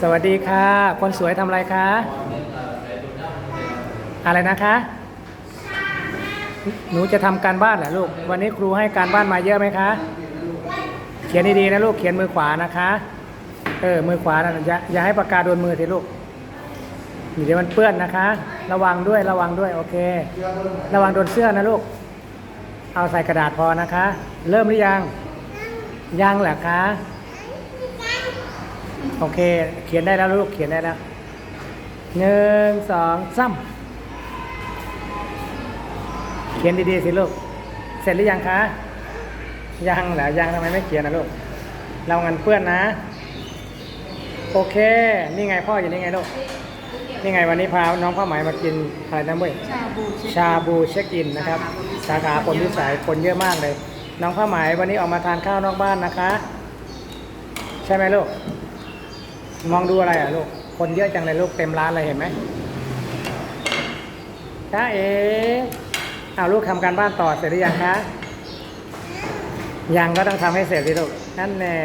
สวัสดีค่ะ คนสวยทำอะไรคะ อะไรนะคะ หนูจะทำการบ้านเหรอลูก วันนี้ครูให้การบ้านมาเยอะไหมคะ เขียนดีๆนะลูก เขียนมือขวานะคะ เออ มือขวานะอย่าอย่าให้ปากกาโดนมือทีลูกเดี๋ยวมันเปื้อนนะคะ ระวังด้วยระวังด้วยโอเค ระวังโดนเสื้อนะลูก เอาใส่กระดาษพอนะคะ เริ่มหรือยัง ยังเหรอคะ โอเค เขียนได้แล้วลูก เขียนได้แล้วหนึ่งสองสามเขียนดีๆสิลูก เสร็จหรือยังคะ ยังเหรอ ยังทำไมไม่เขียนนะลูก เรางันเปื้อนนะ โอเค นี่ไงพ่ออยู่นี่ไงลูก นี่ไงวันนี้พาน้องผ้าไหมมากินอะไรนะเว้ยชาบูเช็คชาบูเช็คอินนะครับ สาขาผลวิสัยคนเยอะมากเลย น้องผ้าไหมวันนี้ออกมาทานข้าวนอกบ้านนะคะ ใช่ไหมลูก มองดูอะไรอะลูก คนเยอะจังเลยลูกเต็มร้านเลยเห็นไหมจ้าเอ๋เอาลูกทำการบ้านต่อเสร็จหรือยังคะ ยังก็ต้องทำให้เสร็จสิลูกนั่นแน่